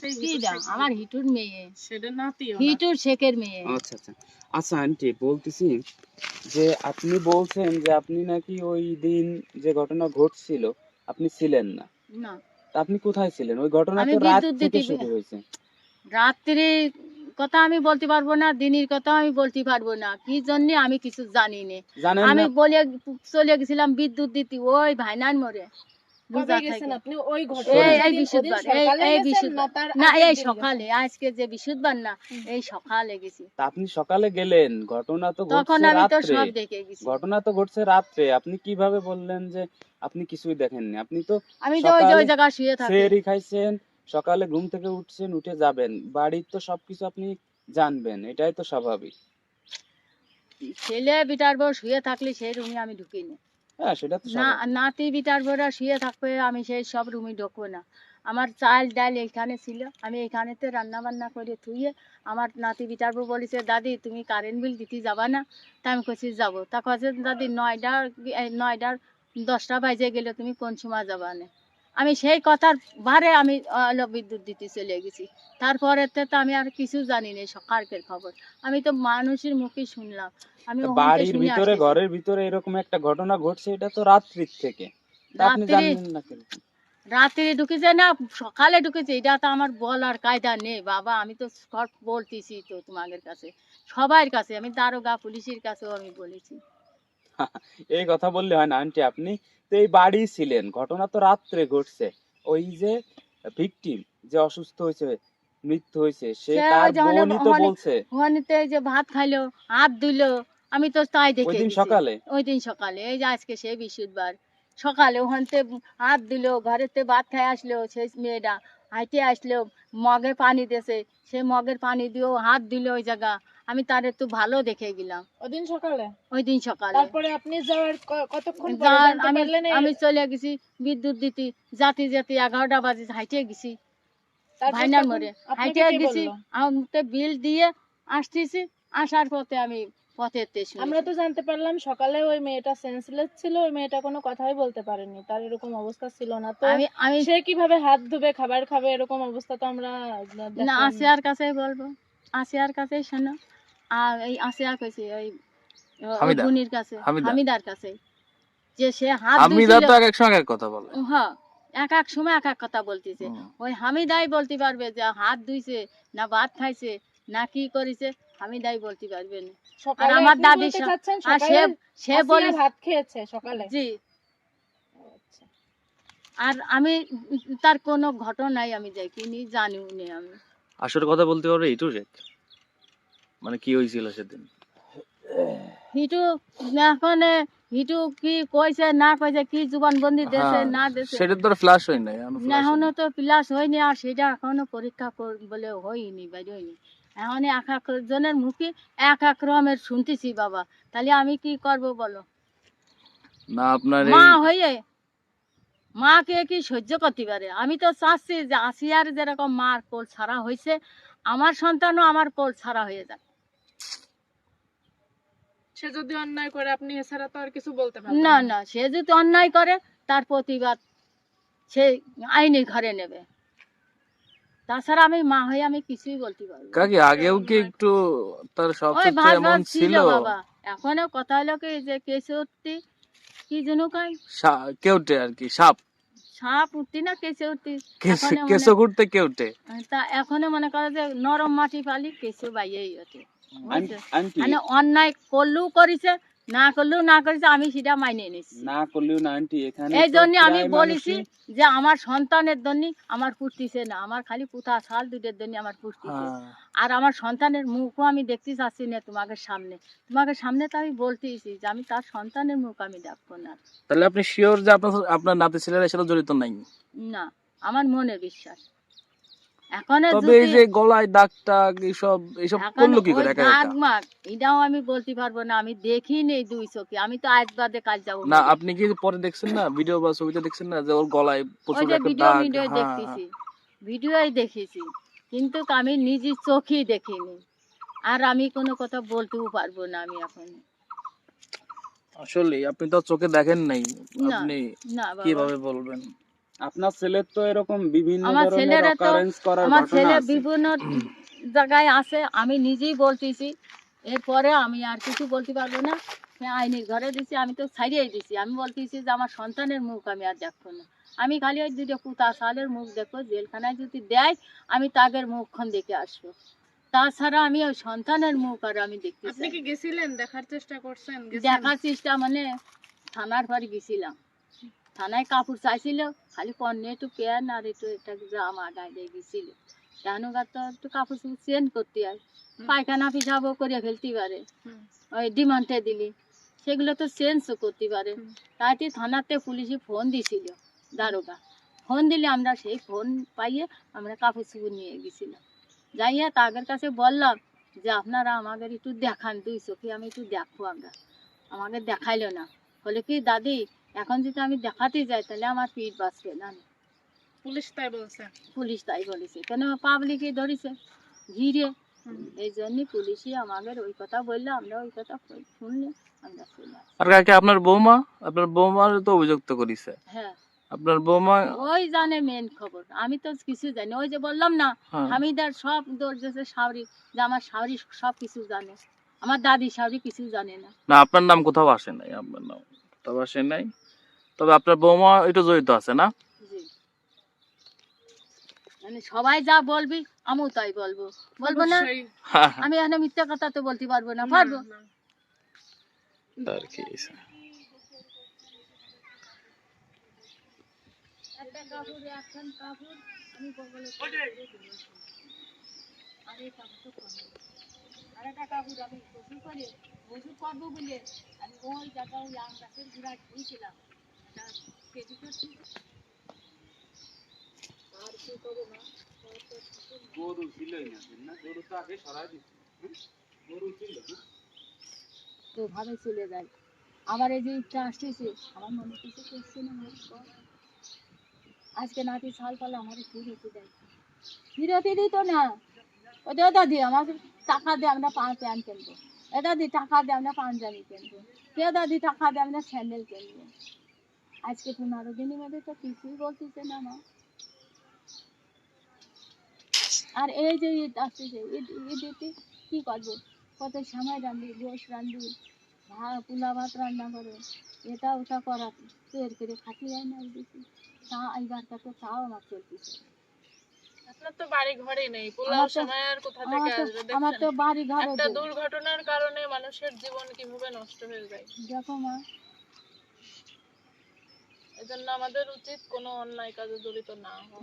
কি দা আমার হিটুর মেয়ে। সেটা নাতিও হিটুর শেখের মেয়ে। আচ্ছা আচ্ছা। আচ্ছা আন্টি বলতেছি যে আপনি বলছেন যে আপনি নাকি ওই দিন যে ঘটনা ঘটছিল আপনি ছিলেন না। না। আপনি কোথায় ছিলেন? ওই ঘটনা আমি তো রাত থেকে শুরু হয়েছে। রাত্রি কথা আমি বলতে পারব না দিনের কথা আমি বলতে পারব না। কি জন্য আমি কিছু জানি না। আমি বলে চলে গেছিলাম বিদ্যুৎ দিতে ওই ভাইনার মোড়ে। আপনি? ঘটনা এই বিশুদ্ধবার এই এই বিশুদ্ধবার তার না আগের এই দিন সকালে আজকে যে বিশুদ্ধবার না হুম। এই সকালে গেছি। তা আপনি সকালে গেলেন ঘটনা তো ঘটছে রাত্রে। সব দেখে গেছি। ঘটনা তো ঘটছে রাত্রে। আপনি কীভাবে বললেন যে আপনি কিছুই দেখেননি? আপনি তো আমি তো ওই জায়গায় শুয়ে থাকি। খাইছেন সকালে ঘুম থেকে উঠছেন উঠে যাবেন। বাড়ির তো সবকিছু আপনি জানবেন এটাই তো স্বাভাবিক। ছেলে বিটার বউ শুয়ে থাকলে সেই রুমে আমি ঢুকিনি। হ্যাঁ নাতি বিটার শুয়ে থাকবে আমি সেই সব রুমে ঢুকবো না। আমার চাল ডাল এখানে ছিল আমি এখানেতে রান্না বান্না করে থুয়ে আমার নাতি বিটার বউ বলেছে দাদি তুমি কারেন্ট বিল দিতে যাবা না? তা আমি কইছি যাব। তা কছে দাদি নয়ডার নয়ডার দশটা বাজে গেলে তুমি কোন সময় যাবা না। আমি সেই কথার বারে আমি বিদ্যুৎ দিতে চলে গেছি। তারপরে তো আমি আর কিছু জানি না সকালকের খবর। আমি তো মানুষের মুখে শুনলাম। আমি বাড়ির ভিতরে ঘরের ভিতরে এরকম একটা ঘটনা ঘটছে এটা তো রাত্রির থেকে। রাত্রি রাত্রে ঢুকেছে না সকালে ঢুকেছে এটা তো আমার বলার কায়দা নেই। বাবা আমি তো সব বলতেছি তো তোমাদের কাছে সবার কাছে আমি দারোগা পুলিশের কাছেও আমি বলেছি। এই কথা বললে হয় না আন্টি আপনি। তো এই বাড়ি ছিলেন ঘটনা তো রাত্রে ঘটছে। ওই যে ভিকটিম যে অসুস্থ হয়েছে মৃত্যু হয়েছে সে তার বোনই তো বলছে। ওখানেতে যে ভাত খাইলো হাত ধুইলো আমি তো তাই ওই দিন সকালে? ওই দিন সকালে এই যে আজকে সে বৃহস্পতিবার সকালে ওখানতে হাত দিল ঘরেতে ভাত খাই আসলো সেই মেয়েটা। হাইটে আসলো মগে পানি দিয়েছে সে মগের পানি দিয়েও হাত দিল ওই জায়গা। আমি তার একটু ভালো দেখে গেলাম। ওদিন সকালে? ওই দিন সকালে। তারপরে আপনি যাওয়ার কতক্ষণ আমি আমি চলে গেছি বিদ্যুৎ দিতে। জাতি জাতি এগারোটা বাজে হাইটে গেছি। ভাইনার মোড়ে হাইটে গেছি বিল দিয়ে আসতেছি। আসার পথে আমি পথে আমরা তো জানতে পারলাম সকালে ওই মেয়েটা সেন্সলেস ছিল ওই মেয়েটা কোনো কথাই বলতে পারেনি। তার এরকম অবস্থা ছিল না। তো আমি আমি সে কীভাবে হাত ধুবে খাবার খাবে এরকম অবস্থা তো আমরা। না আসিয়ার কাছেই বলব। আসিয়ার কাছেই শোনো। আর এই আসিয়া কইছে ওই। বোনির কাছে হামিদার কাছে। যে সে হাত হামিদা তো এক এক সময় এক এক কথা বলে। হ্যাঁ এক এক সময় এক এক কথা বলতেছে। ওই হামিদাই বলতে পারবে যে হাত ধুইছে না ভাত খাইছে না কি করেছে। হামিদাই বলতে পারবে না। সকালে আমার দাদি বলতে আর সে সে বলে ভাত খেয়েছে সকালে। জি। আচ্ছা। আর আমি তার কোনো ঘটনাই আমি দেখিনি জানিও নি আমি। আসল কথা বলতে পারবে এইটু শেখ? মানে কি হয়েছিল সেদিন? হিটু এখন হিটু কি কইছে না কইছে কি জুবান বন্দি দেছে হ্যাঁ, না দেছে? সেটা তো ফ্লাশ হয় নাই এখনও না এখনও। তো প্লাস হয়নি আর সেটা এখনও পরীক্ষা কর- বলে হয়নি বাইরে হয়নি। এখন এক এক জনের মুখে এক এক রকমের শুনতেছি বাবা। তাহলে আমি কি করব বলো? না আপনার মা হয়ে মাকে কি সহ্য করতে পারে? আমি তো চাচ্ছি যে আসিয়ার যেরকম মার কোল ছাড়া হয়েছে আমার সন্তানও আমার কোল ছাড়া হয়ে যায় সে যদি অন্যায় করে আপনি এছাড়া তো আর কিছু বলতে পারবেন না। না সে যদি অন্যায় করে তার প্রতিবাদ সে আইনি ঘরে নেবে। তাছাড়া আমি মা হয়ে আমি কিছুই বলতে পারব কাকি আগেও কি একটু তার সব এমন ছিল ছিল? বাবা। এখনও কথা হলো কি যে কেসে কি যেন কেউটে আর কি সাপ। সাপ উঠতি না কেসে উঠতি কেসো ঘুরতে কেউটে? তা এখনও মনে করে যে নরম মাটি পালি কেসে বাইয়েই ওঠে মানে অন্যায় করলেও করিছে না করলেও না করেছে আমি সেটা মাইনে নিচ্ছি না করলেও না আন্টি এখানে এই জন্য আমি বলেছি যে আমার সন্তানের জন্য আমার পুষতিছে না আমার খালি পুতা শাল দুধের জন্য আমার পুষতিছে হ্যাঁ। আর আমার সন্তানের মুখও আমি দেখতে চাচ্ছি না তোমাকে সামনে। তোমাকে সামনে তো আমি বলতেইছি যে আমি তার সন্তানের মুখ আমি দেখব না। তাহলে আপনি শিওর যে আপনার আপনার নাতি ছেলেরা সাথে জড়িত নাই? না আমার মনে বিশ্বাস। এখন তবে এই যে গলায় দাগ টাগ এইসব এইসব করল কি করে একা একা? এটাও আমি বলতে পারব না আমি দেখি নেই দুই চোখে আমি তো আজ বাদে কাজ যাব না। আপনি কি পরে দেখছেন না? ভিডিও বা ছবিতে দেখছেন না যে ওর গলায় প্রচুর একটা দাগ? ভিডিও হ্যাঁ, দেখতেছি ভিডিওই দেখেছি কিন্তু আমি নিজের চোখেই দেখিনি। আর আমি কোনো কথা বলতেও পারব না আমি এখন। আসলে আপনি তো চোখে দেখেন নাই। না, আপনি কীভাবে বলবেন? আপনার ছেলের তো এরকম বিভিন্ন আমার ধরনের ছেলেরা তো- করার আমার ছেলে বিভিন্ন জায়গায় আছে আমি নিজেই বলতেছি। এরপরে আমি আর কিছু বলতে পারব না। হ্যাঁ, আইনের ঘরে দিছি আমি তো ছাড়িয়েই দিছি। আমি বলতেছি যে আমার সন্তানের মুখ আমি আর দেখব না। আমি খালি ওই দুটো পুতা সালের মুখ দেখব জেলখানায় যদি দেয় আমি তাদের মুখক্ষণ দেখে আসব। তাছাড়া আমি ওই সন্তানের মুখ আর আমি দেখতে আপনি কি গেছিলেন? দেখার চেষ্টা করছেন? দেখার চেষ্টা মানে থানার পর গেছিলাম। থানায় কাপড় চাইছিল খালি পণ্যে একটু প্যান্ট আর একটু একটা জামা গায়ে দিয়ে গেছিল। কেন তো একটু কাপড় চোপড় চেঞ্জ করতে হয়। পায়খানা পিসাবও করে ফেলতে পারে। ওই ডিমান্ডে দিলি। সেগুলো তো চেঞ্জও করতে পারে। তাইতে থানাতে পুলিশে ফোন দিছিল দারোগা ফোন দিলে আমরা সেই ফোন পাইয়ে আমরা কাপড় চোপড় নিয়ে গেছিলাম। যাইয়া তাদের কাছে বললাম যে আপনারা আমাদের একটু দেখান দুই চোখে আমি একটু দেখব আমরা। আমাকে দেখাইলো না। বলে কি দাদি এখন যদি আমি দেখাতে যাই তাহলে আমার পিঠ বাঁচবে না পুলিশ তাই বলছে। পুলিশ তাই বলেছে। কেন পাবলিকে ধরেছে? ঘিরে এই জন্যই পুলিশই আমাদের ওই কথা বললে আমরা ওই কথা শুনলে আমরা আর কাকে আপনার বৌমা? আপনার বৌমার তো অভিযুক্ত করিছে। হ্যাঁ। আপনার বৌমা ওই জানে মেন খবর। আমি তো কিছু জানি। ওই যে বললাম না আমি হামিদার সব দৌড়েছে সাবরি যে আমার সাবরি সব কিছু জানে। আমার দাদি সাবরি কিছু জানে না। না আপনার নাম কোথাও আসে নাই আপনার নাম। আসে নাই। তবে আপনার বৌমা এটা জড়িত আছে না? মানে সবাই যা বলবি আমিও তাই বলব। বলব না? আমি এখানে মিথ্যা কথা তো বলতে পারব না পারব। আর কি আমি আরে কাপড় তো কম আর একটা কাপড় আমি গোসল করে গোসল করব বলে আমি ওই জায়গা ওই আম গাছের ঘুরায় ধুয়েছিলাম তা কেটে কেটে আর কি করব না গরু ছিলই না না? গরু তো আগে সরাই গরু ছিল না? তো ভাবে চলে যায়। আমার এই যে ইচ্ছা আসতেছে আমার মনে কিছু করছে না আমার। আজকে নাতি ছাল পালে আমার ফিরতি দেয়। ফিরতি দিত না। ও দাদি আমাকে টাকা দিয়ে আমরা প্যান্ট কিনবো। এ দাদি টাকা দিয়ে আমরা পাঞ্জাবি কিনবো। কে দাদি টাকা দিয়ে আমরা স্যান্ডেল কিনবো। আজকে পনেরো দিনের মধ্যে তো কিছুই বলতেছে না মা। আর এই যে ঈদ আসতেছে ঈদ ঈদেতে কি করব? কত সময় রান্ধি গোস রান্ধি ভাত পোলা ভাত রান্না করে, এটা ওটা করা তৈরি করে খাতি যায় না দেখি তা এইবারটা তো তাও আমার চলতেছে। আপনার তো বাড়ি ঘরে নেই। পোলাও সময় আর কোথা থেকে আসবে? আমার তো বাড়ি ঘরে একটা দুর্ঘটনার কারণে মানুষের জীবন কীভাবে নষ্ট হয়ে যায়। দেখো মা। এজন্য আমাদের উচিত কোনো অন্যায় কাজে জড়িত না হওয়া।